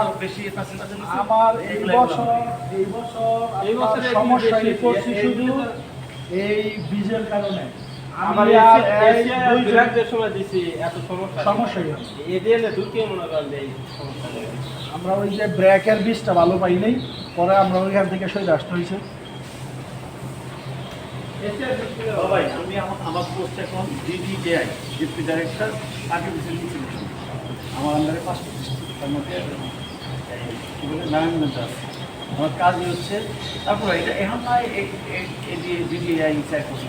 তো বেশি পার্সেন্টেজ আমার এই বছর এই বছর এই বছরে আপনার একটু সমস্যা বেশি, পড়ছি শুধু এই বীজের কারণে। আমার আমি এশিয়া সময় দিছি এত সমস্যা। এডিএলে মনে করেন এই আমরা ওই যে ব্রেকের বীজটা ভালো পাই নাই পরে আমরা ওইখান থেকে সই আসতে হয়েছে ভাই আমি আমার পোস্ট এখন ডাইরেক্টর আর্টিফিশিয়াল ইন্টেলিজেন্স আমার আন্ডারে পাঁচটা তার মধ্যে ম্যানেজমেন্ট আছে। আমার কাজই হচ্ছে তারপরে এটা এখন নয় ডিডিআই ইনসাইড করছি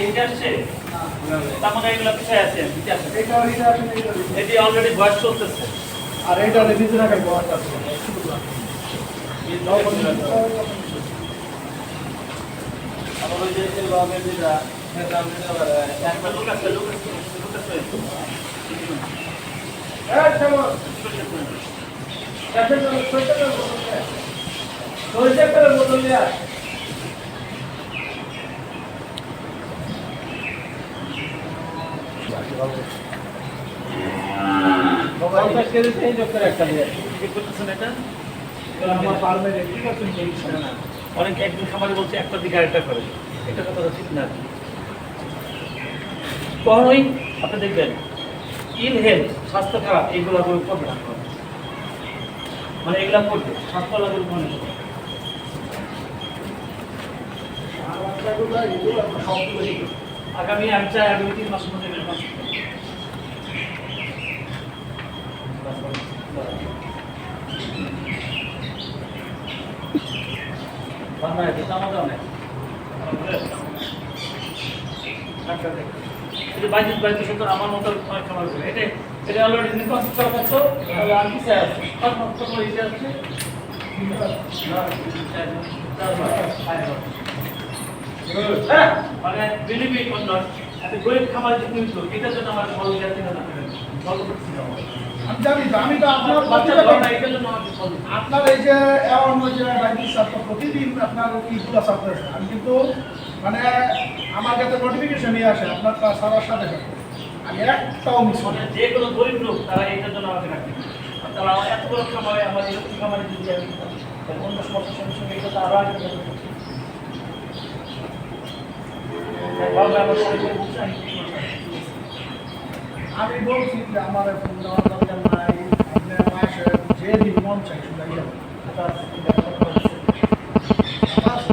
আমি বুঝতে পেরেছি। এই যে অনেকখানি 100% দেয়, 87% দেয়, তারপরে 75, 75 এগুলো না বুঝে। হান্ড্রেড হান্ড্রেড পার্সেন্টের বীজের সমস্যা আছে আমি আমি এটা দেখো তো, আমি তো কিছু এইটাকে দিলে ওটাকে দিলে ওটাকে দিলে রিজিয়নের মধ্যে হান্ড্রেড পার্সেন্ট দিয়ে ওই আমার তো পাওয়া যায় না এটা এটা আসছে তার মানে এগুলো পিছিয়ে আছে পিছিয়ে আছে এইটা এইটা আসলে এইটা দিছে। এটি অলরেডি বয়স চলতেছে আর এইটা বীজ রাখার বহার আছে আবার ওই যে যে লবের যেটা সেটা আমি একটা লোক আছে লোক আছে লোক আছে এই চলো কাছে চলো সোয়েটার বোতল সোয়েটার বোতল নিয়ে আয়। পঞ্চাশ কেজি সেই লোকের একটা দিয়ে কি করতেছেন এটা এটা আমার ফার্মের ঠিক আছে না, অনেক একদিন খামারে বলছে একটা দিকে আরেকটা করে এটা কথা ঠিক না কখনোই আপনি দেখবেন হেলথ স্বাস্থ্য খারাপ এইগুলো করে করবে না মানে এগুলা করবে স্বাস্থ্য লাগবে মনে আগামী আমি চাই আগামী তিন মাসের মধ্যে এগুলো কমপ্লিট করতে। বাংলা আছে, আমাদের অনেক। এই যে সুন্দর আমার মতো খাবার। এটা- এটা already যদি concept করা থাকতো, তাহলে আছে? হ্যাঁ, মানে believe it or not, একটা গরিব খামারে যে তুমি তো, এটার জন্য আমার পেলেন। গল্প করছি না আমার। আমি জানি তো, আমি তো আপনার বাচ্চা বাচ্চা ধরো না, এটার জন্য আমাকে ফল দিচ্ছে। আপনার এই যে অন্য যে ডায়াবেটিস ছাত্র প্রতিদিন আপনার ইগুলো ছাত্র আমি কিন্তু মানে আমার কাছে নোটিফিকেশন নিয়ে আসে আপনার তা সারার সাথে সাথে। আমি একটাও মিস মানে যে কোনো গরিব লোক তারা এটার জন্য আমাকে রাখে তারা এত বড় খামারে আমার এরকম খামারে যদি আমি অন্য সমস্যার সঙ্গে সঙ্গে এটা তো আরও আগে দেখা যেত। তাই ভাবলে আমার সবাই করে বলছে, আমি কি করব? আমি বলছি যে আমার ফোন দেওয়ার দরকার নাই আপনার মাসে যে দিন মন চাই শুধু আইয়া বলুন। এটা আছে, এটা কথা বলছে। আছে।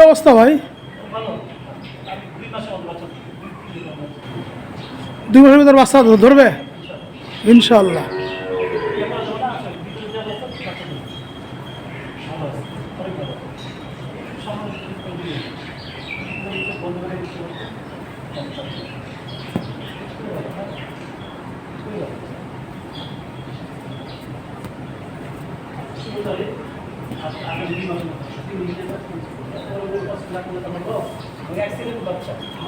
অবস্থা ভাই? দুই মাসের ভিতর বাচ্চা ধরবে? ইনশাল্লাহ এরপরে যাব না, আচ্ছা, ভিতরে যে অবস্থা, বাচ্চা নেই। ভালো আছে, অনেক ভালো। সামনে যদি করে দিই, একটু বন্ধ করে দিতে হবে। সমস্যা নেই। শুরুটারে, আপনি আগামী দুই মাসের মধ্যে, তিন দিনের মধ্যে, এত বড় বড় পাঁচ লাখ টাকা দামের লোক, মানে accident বাচ্চা। আমার বয়স-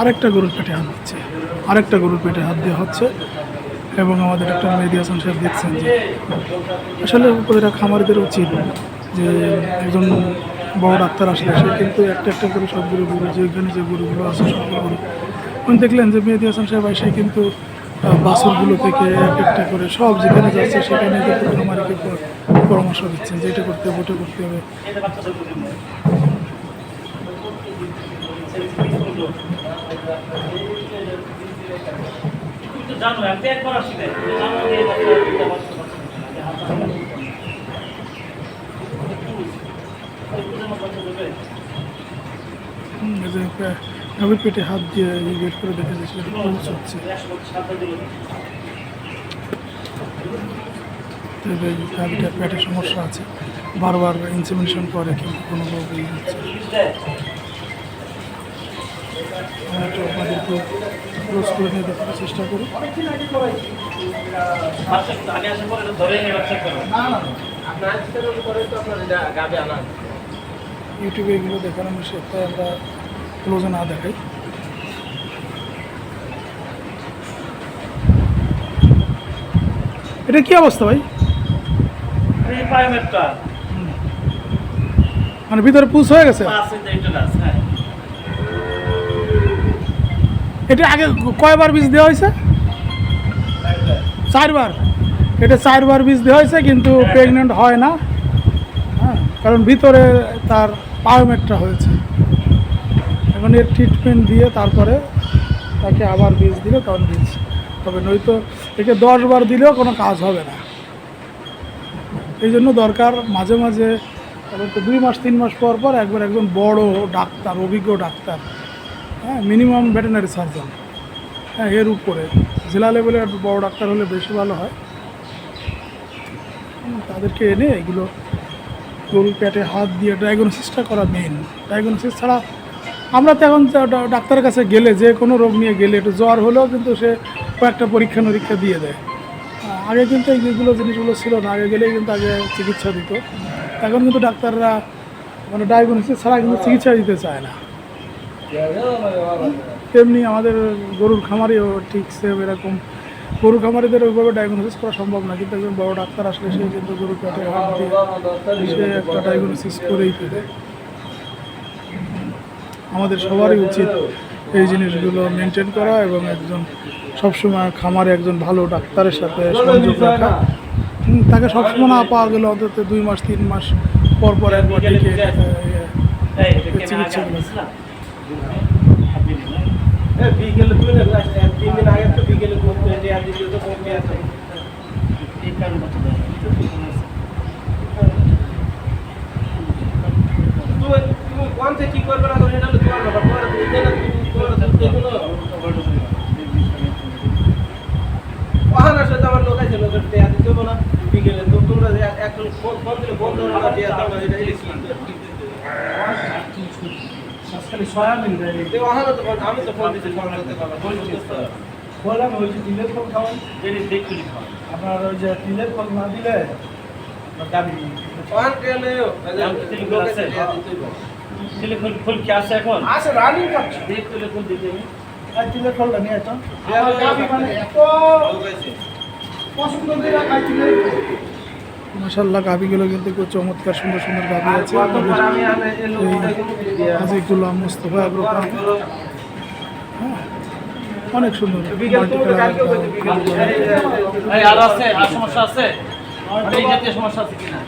আরেকটা গরুর পেটে হাত দিচ্ছে। আরেকটা গরুর পেটে হাত দেওয়া হচ্ছে এবং আমাদের একটা মেহেদি হাসান সাহেব দেখছেন যে আসলে প্রতিটা খামারদের উচিত যে একজন বড় ডাক্তার আসলে সে কিন্তু একটা একটা করে সবগুলো গরু যেখানে যে গরুগুলো আছে সবগুলো গরু। উনি দেখলেন যে মেহেদি হাসান সাহেব এসে কিন্তু আহ, থেকে এক একটা করে সব যেখানে যাচ্ছে সেখানে কিন্তু প- পরামর্শ দিচ্ছেন যে এটা করতে হবে ওটা করতে হবে। জানো একবার আসি নাই তুমি জানো যে এই বাচ্চা দুইটা বাচ্চা বাচ্চা যে হাত হাত বাচ্চা দেবে হুম, এই যে পেটে হাত দিয়ে বের করে দেখে যে সেটা পৌঁছ হচ্ছে গাভীটার পেটে সমস্যা আছে বারবার ইনসিমিনেশন করে কিন্তু কোনো রোগ হচ্ছে না। আমরা একটু আপনাদেরকে ক্লোজ করে নিয়ে দেখার চেষ্টা করি। ইউটিউবে এগুলো দেখানো সেটা আমরা ক্লোজে না দেখাই। এটা কি অবস্থা ভাই? মানে ভিতরে পুষ হয়ে গেছে? হ্যাঁ। এটা আগে কয়বার বীজ দেওয়া হয়েছে? চারবার। এটা চারবার বীজ দেওয়া হয়েছে কিন্তু প্রেগনেন্ট হয় না। হ্যাঁ কারণ ভিতরে তার বায়োমেট্রা হয়েছে। এর ট্রিটমেন্ট দিয়ে তারপরে তাকে আবার বীজ দিলে তখন বীজ। তবে নয়তো একে দশ বার দিলেও কোনো কাজ হবে না। এই জন্য দরকার মাঝে মাঝে তো দুই মাস, তিন মাস পর পর একবার একজন বড় ডাক্তার, অভিজ্ঞ ডাক্তার হ্যাঁ মিনিমাম ভেটেনারি সার্জন হ্যাঁ এর উপরে। জেলা লেভেলে বড় ডাক্তার হলে বেশি ভালো হয়। তাদেরকে এনে এগুলো, গরুর পেটে হাত দিয়ে ডায়াগনোসিসটা করা মেন ডায়াগনোসিস ছাড়া আমরা তো এখন ডাক্তারের কাছে গেলে যে কোনো রোগ নিয়ে গেলে একটু জ্বর হলেও কিন্তু সে কয়েকটা পরীক্ষা নিরীক্ষা দিয়ে দেয়। আগে কিন্তু এইগুলো জিনিসগুলো ছিল না, আগে গেলেই কিন্তু আগে চিকিৎসা দিত। এখন কিন্তু ডাক্তাররা মানে ডায়াগনোসিস ছাড়া কিন্তু চিকিৎসা দিতে চায় না। তেমনি আমাদের গরুর খামারিও ঠিক সেম এরকম। গরু খামারিদের ওইভাবে ডায়াগনোসিস করা সম্ভব না, কিন্তু একজন বড় ডাক্তার আসলে সে কিন্তু গরু দিয়ে সে একটা ডায়াগনোসিস করেই ফেলে। আমাদের সবারই উচিত এই জিনিসগুলো মেনটেন করা এবং একজন সবসময় খামারে একজন ভালো ডাক্তারের সাথে সংযোগ রাখা। তাকে সবসময় না পাওয়া গেলে অন্তত দুই মাস, তিন মাস পর পর একবার ডেকে চিকিৎসা না? বিকেলে তুই না তিন দিন আগে তো বিকেলে করতে যে আজ দিকে তো কমে আছে এই কারণে বাচ্চা দেয় না। তুই তুমি কোন থেকে কি করবে না এটা হলো তোমার ব্যাপার তোমার বুঝতে না তুমি তোমার দেখো ওখানে আসলে তো আমার লোক আছে লোকের দেয়া দিতে হবে না বিকেলে তো তোমরা যে একজন ফোন ফোন দিলে বন্ধ হয়ে যাবে দেয়া দাও না এটা ইলেকশন খালি সয়াবিন দেয় তো ওখানে তো ফোন- আমি তো ফোন করতে বললাম ওই যে তিলের ফল খাওয়ান। আপনার ওই যে তিলের ফল না দিলে ফুল ফুল কি আছে এখন? আছে রানিং খাচ্ছে দেখ তুলে ফুল দিতে আর তিলের ফলটা নিয়ে দেয়া দেয়া দাবি। মানে এত পছন্দ করে খাই তিলের মাসাল্লাহ গাভিগুলো কিন্তু খুব চমৎকার সুন্দর সুন্দর গাভি আছে। আজিকুল্লাহ মুস্তফা আগ্রহ হ্যাঁ অনেক সুন্দর। সমস্যা আছে? এই জাতীয় সমস্যা আছে কিনা?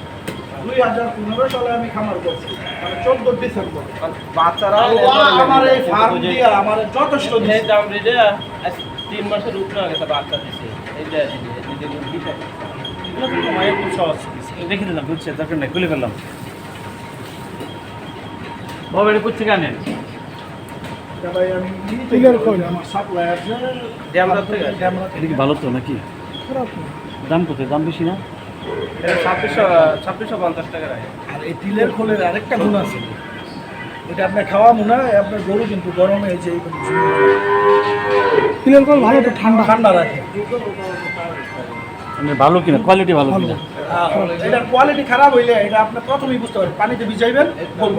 দুই হাজার পনেরো সালে আমি খামার করছি মানে চোদ্দ ডিসেম্বর। বাচ্চারা আমার এই ফার্ম দিয়ে আমার যথেষ্ট দাম তিন মাসের উপরে বাচ্চা দিছে। এগুলো কিন্তু খুব সহজ দিলাম বুঝছে? দরকার নাই খুলে ফেললাম বাবা এটা কোথেকে আনেন? ভালো তো নাকি? দাম কত? দাম বেশি না? ছাব্বিশশো ছাব্বিশশো পঞ্চাশ টাকা রাখে। আর এই তিলের খোলের আরেকটা গুণ আছে। এটা আপনার খাওয়া মনে হয় আপনার গরু কিন্তু গরমে এই যে তিলের ভালো তো ঠান্ডা। ঠান্ডা রাখে। মানে ভালো কিনা কোয়ালিটি ভালো কিনা? এটার কোয়ালিটি খারাপ হইলে এটা আপনি প্রথমেই বুঝতে পারবেন পানিতে ভিজাইবেন বলব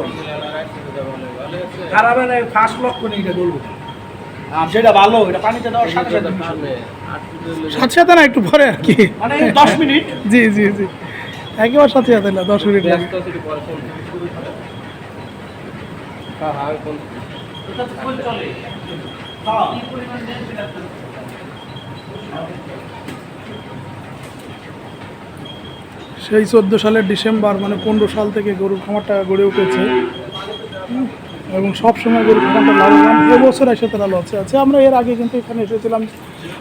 খারাপ হলে ফার্স্ট লক্ষণ এটা বলব আর যেটা ভালো এটা পানিতে দেওয়ার সাথে না একটু পরে আর কি। মানে দশ মিনিট। জি জি জি। একেবারে সাথে সাথে না দশ মিনিট লাগে। হ্যাঁ হ্যাঁ আমি ফোন দিই। এটা তো ফুল চলে হ্যাঁ কি পরিমাণ দেন সেটা তো সেই চোদ্দ সালের ডিসেম্বর মানে পনেরো সাল থেকে গরুর খামারটা গড়ে উঠেছে। এবং সব সময় গরুর খামারটা লাভবান এবছর এসে তারা লসে আছে। আমরা এর আগে কিন্তু এখানে এসেছিলাম,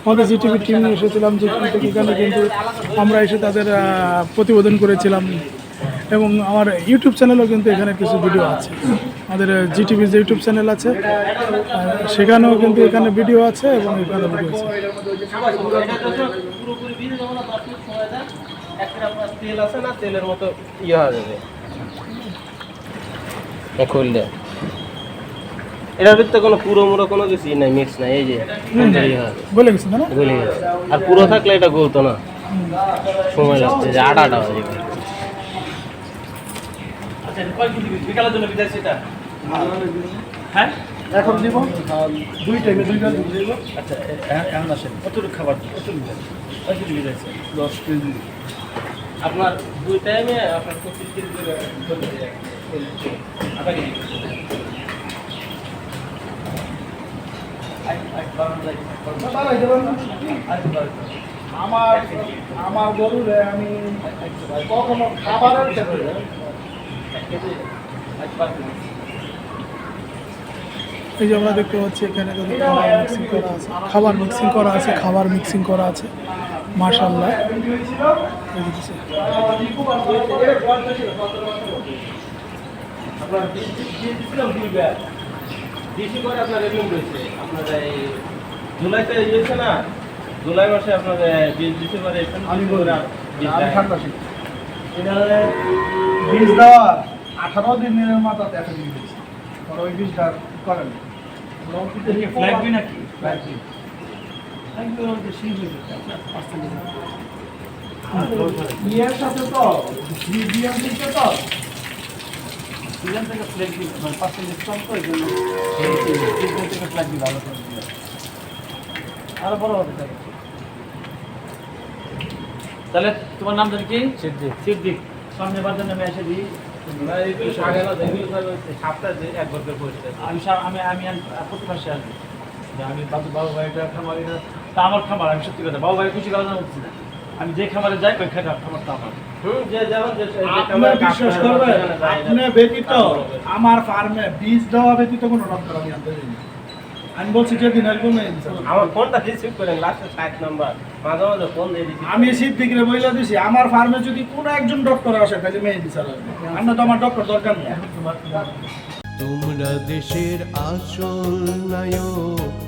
আমাদের জিটিভি টিম এসেছিলাম, যেখান থেকে এখানে কিন্তু আমরা এসে তাদের প্রতিবেদন করেছিলাম। এবং আমার ইউটিউব চ্যানেলেও কিন্তু এখানে কিছু ভিডিও আছে। আমাদের জিটিভির যে ইউটিউব চ্যানেল আছে সেখানেও কিন্তু এখানে ভিডিও আছে এবং এখানে ভিডিও আছে। তেল আছে না তেলের মতো ইয়ে হয়ে যাবে। খুললে এটার ভিতরে কোনো পুরো মুরো কোনো কিছু নাই মিক্স নাই এই যে যাবে, বলে গেছে না? গলে যাবে। আর পুরো থাকলে এটা গলতো না। সময় লাগছে যে আটা আটা হয়ে যাবে আচ্ছা হ্যাঁ? এখন দিব। দুই টাইমে দিব। আচ্ছা এখন আসেন। কতটুকু খাবার? কতটুকু? দশ কেজি। আপনার দুই টাইমে আপনার পঁচিশ কেজি করে। আধা কেজি। আমার আমার গরুরে আমি কখনো খাবারের ক্ষেত্রে। এই যে আমরা দেখতে পাচ্ছি এখানে খাবার মিক্সিং করা আছে। খাবার মিক্সিং করা আছে খাবার মিক্সিং করা আছে। দিছে। আপনার দিয়ে দিয়েছিলাম দুই ব্যাগ বেশি করে আপনার এরকম রয়েছে আপনার এই জুলাইতে ইয়েছে না জুলাই মাসে আপনার। ঠান্ডা শীত এটা বীজ দেওয়ার আঠারো দিনের মাথাতে একটা বীজ দিয়েছি পরে ওই বীজটা করেন নাকি? ইয়ের সাথে তো বিএম দিচ্ছে তো। সিজন থেকে flag bee, কম তো, এই জন্য থেকে flag bee ভালো করে দিল। আরও বড় হতে তাহলে। তোমার নাম জানি কি? সিদ্দিক। সিদ্দিক। সামনে বার জন্য আমি এসে দিই। আমি আমি প্রতি মাসে আসব যে আমি বাবু বাবু ভাইটা খামার এটা তা আমার খামার আমি সত্যি কথা বাবু ভাই খুশি কথা বলছি না। আমি যে খামারে যাই ওই খামার খামারটা আমার। আমার ফার্মে বীজ দেওয়া ব্যতীত কোনো ডক্টর আমি আনতে আমি বলছি যেদিন আসব মেয়ে আমার ফোনটা রিসিভ করেন লাস্টে ষাট নাম্বার। মাঝে মাঝে ফোন দিয়ে দিচ্ছি। আমি সিদ্দিকরে বইলা দিছি আমার ফার্মে যদি কোনো একজন ডক্টর আসে তাহলে মেয়ে আমরা তো আমার ডক্টর দরকার নেই। তোমরা দেশের আসল নায়ক